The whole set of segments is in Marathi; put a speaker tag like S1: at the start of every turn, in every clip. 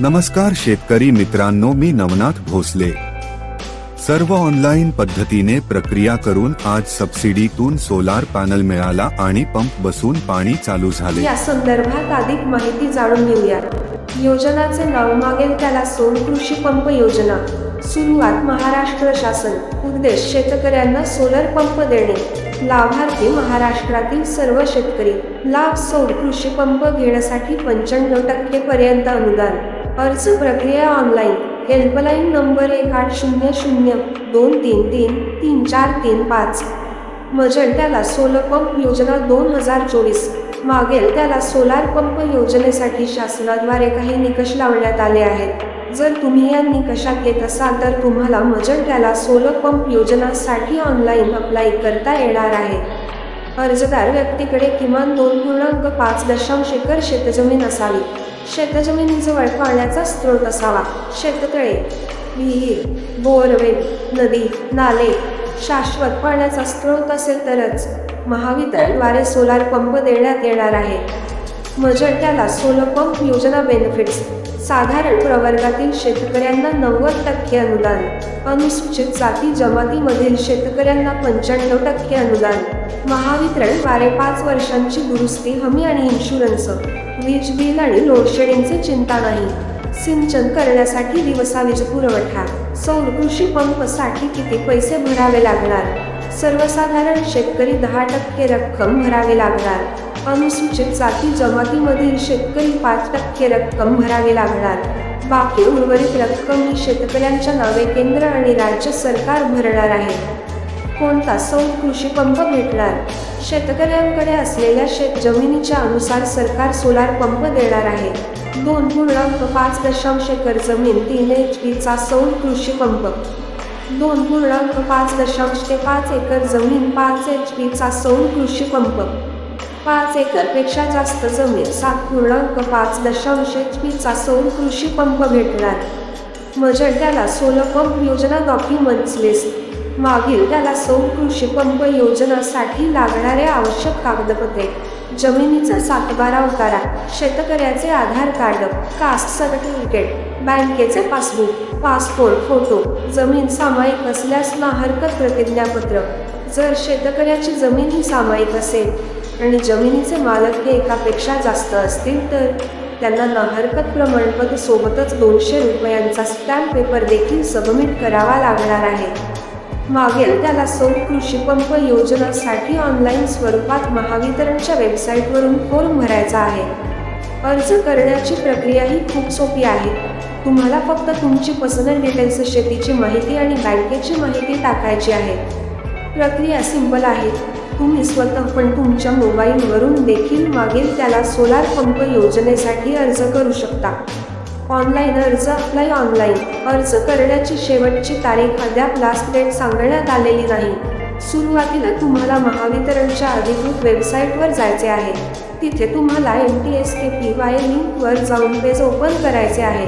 S1: नमस्कार शेतकरी मित्रांनो मी नवनाथ भोसले. सर्व ऑनलाईन पद्धतीने प्रक्रिया करून आज सबसिडीतून सोलार पॅनल मिळाला आणि पंप बसून पाणी चालू झाले.
S2: या संदर्भात अधिक माहिती जाणून घेऊया. योजनाचे नाव मागेल त्याला सोड कृषी पंप योजना. सुरुवात महाराष्ट्र शासन. उद्देश शेतकऱ्यांना सोलर पंप देणे. लाभार्थी महाराष्ट्रातील सर्व शेतकरी. लाभ सोड कृषी पंप घेण्यासाठी पंच्याण्णव टक्के पर्यंत अनुदान. अर्ज प्रक्रिया ऑनलाईन हेल्पलाईन नंबर एक आठ शून्य शून्य दोन तीन तीन तीन चार तीन पाच. मजल त्याला सोलर पंप योजना दोन हजार चोवीस. मागेल त्याला सोलार पंप योजनेसाठी शासनाद्वारे काही निकष लावण्यात आले आहेत. जर तुम्ही या निकषात येत असाल तर तुम्हाला मजल सोलर पंप योजनासाठी ऑनलाईन अप्लाय करता येणार आहे. अर्जदार व्यक्तीकडे किमान दोन पूर्णांक पाच दशांश एकर शेतजमीन असावी. शेतजमिनीजवळ पाण्याचा स्रोत असावा. शेततळे विहीर बोरवेल नदी नाले शाश्वत पाण्याचा स्रोत असेल तरच महावितरणद्वारे सोलार पंप देण्यात येणार आहे. मजंट्याला त्याला सोलर पंप योजना बेनिफिट्स साधारण प्रवर्गातील शेतकऱ्यांना नव्वद टक्के अनुदान. अनुसूचित जाती जमातीमधील शेतकऱ्यांना पंच्याण्णव टक्के अनुदान. महावितरणद्वारे पाच वर्षांची दुरुस्ती हमी आणि इन्शुरन्स वीज बिल आणि लोडशेडिंगचे चिंता नाही. सिंचन करण्यासाठी दिवसा वीज पुरवठा. सौर कृषी पंपसाठी किती पैसे भरावे लागणार? सर्वसाधारण शेतकरी दहा टक्के रक्कम भरावी लागणार. अनुसूचित जाती जमातीमधील शेतकरी पाच टक्के रक्कम भरावी लागणार. बाकी उर्वरित रक्कम ही शेतकऱ्यांच्या नावे केंद्र आणि राज्य सरकार भरणार आहे. कोणता सौ कृषी पंप भेटणार? शेतकऱ्यांकडे असलेल्या शेत जमिनीच्या अनुसार सरकार सोलार पंप देणार आहे. दोन पूर्णांक पाच दशांश एकर जमीन तीन एच पीचा सौर कृषी पंप. दोन पूर्णांक पाच दशांश ते पाच एकर जमीन पाच एच पीचा सौर कृषी पंप. पाच एकरपेक्षा जास्त जमीन सात पूर्णांक पाच दशांश एच पीचा सौर कृषी पंप भेटणार. मजल त्याला सोलर पंप योजना डॉक्युमेंट्स लिस्ट मागील त्याला सौर कृषी पंप योजनासाठी लागणारे आवश्यक कागदपत्रे. जमिनीचा सातबारा उतारा. शेतकऱ्याचे आधार कार्ड कास्ट सर्टिफिकेट बँकेचे पासबुक पासपोर्ट फोटो जमीन सामायिक असल्यास ना हरकत प्रतिज्ञापत्र. जर शेतकऱ्याची जमीन ही सामायिक असेल आणि जमिनीचे मालक हे एकापेक्षा जास्त असतील तर त्यांना ना हरकत प्रमाणपत्र सोबतच दोनशे रुपयांचा स्टॅम्प पेपर देखील सबमिट करावा लागणार आहे. मागेल. त्याला सौर कृषी पंप योजनासाठी ऑनलाईन स्वरूपात महावितरणच्या वेबसाईटवरून फॉर्म भरायचा आहे. अर्ज करण्याची प्रक्रिया ही खूप सोपी आहे. तुम्हाला फक्त तुमची पर्सनल डिटेल्स शेतीची माहिती आणि बँकेची माहिती टाकायची आहे. प्रक्रिया सिंपल आहे. तुम्ही स्वतः पण तुमच्या मोबाईलवरून देखील मागेल त्याला सोलार पंप योजनेसाठी अर्ज करू शकता. ऑनलाईन अर्ज अप्लाय ऑनलाईन अर्ज करण्याची शेवटची तारीख अद्याप लास्ट डेट सांगण्यात आलेली नाही. सुरुवातीला तुम्हाला महावितरणच्या अधिकृत वेबसाईटवर जायचे आहे. तिथे तुम्हाला M T S K P Y लिंकवर जाऊन पेज ओपन करायचे आहे.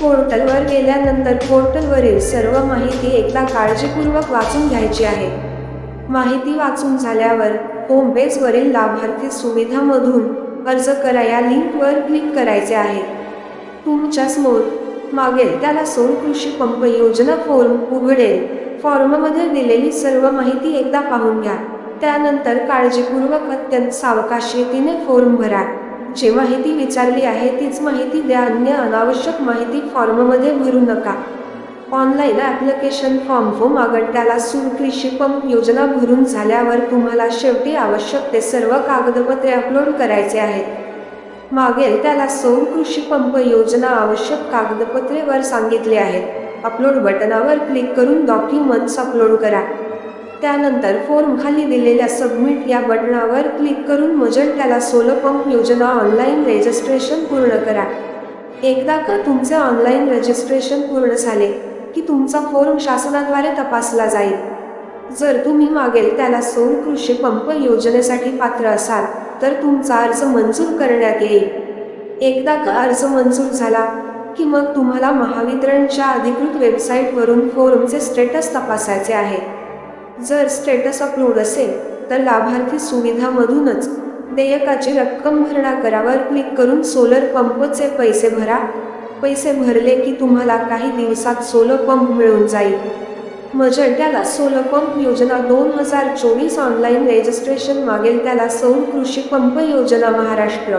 S2: पोर्टलवर गेल्यानंतर पोर्टलवरील सर्व माहिती एकदा काळजीपूर्वक वाचून घ्यायची आहे. माहिती वाचून झाल्यावर होम पेजवरील लाभार्थी सुविधामधून अर्ज करा या लिंकवर क्लिक करायचे आहे. तुमच्यासमोर मागेल त्याला सौर कृषी पंप योजना फॉर्म उघडेल. फॉर्ममध्ये दिलेली सर्व माहिती एकदा पाहून घ्या. त्यानंतर काळजीपूर्वक अत्यंत सावकाशतेने फॉर्म भरा. जे माहिती विचारली आहे तीच माहिती द्या. अन्य अनावश्यक माहिती फॉर्ममध्ये भरू नका. ऑनलाईन ॲप्लिकेशन फॉर्म फॉर्म मागत त्याला सूर कृषी पंप योजना भरून झाल्यावर तुम्हाला शेवटी आवश्यक ते सर्व कागदपत्रे अपलोड करायचे आहेत. मागेल त्याला सौर कृषी पंप योजना आवश्यक कागदपत्रे वर सांगितले आहेत. अपलोड बटनावर क्लिक करून डॉक्युमेंट्स अपलोड करा. त्यानंतर फॉर्म खाली दिलेल्या सबमिट या बटणावर क्लिक करून मजल त्याला सोलर पंप योजना ऑनलाईन रजिस्ट्रेशन पूर्ण करा. एकदा का तुमचे ऑनलाईन रजिस्ट्रेशन पूर्ण झाले की तुमचा फॉर्म शासनाद्वारे तपासला जाईल. जर तुम्ही मागेल त्याला सौर कृषी पंप योजनेसाठी पात्र असाल तर तुमचा अर्ज मंजूर करण्यात येईल. एकदा का अर्ज मंजूर झाला की मग तुम्हाला महावितरणच्या अधिकृत वेबसाईटवरून फॉर्मचे स्टेटस तपासायचे आहे. जर स्टेटस अपलोड असेल तर लाभार्थी सुविधामधूनच देयकाची रक्कम भरणा करावर क्लिक करून सोलर पंपचे पैसे भरा. पैसे भरले की तुम्हाला काही दिवसात सोलर पंप मिळून जाईल. मजर त्याला योजना दोन हजार चोवीस ऑनलाईन रजिस्ट्रेशन मागेल त्याला सौर कृषी पंप योजना महाराष्ट्र.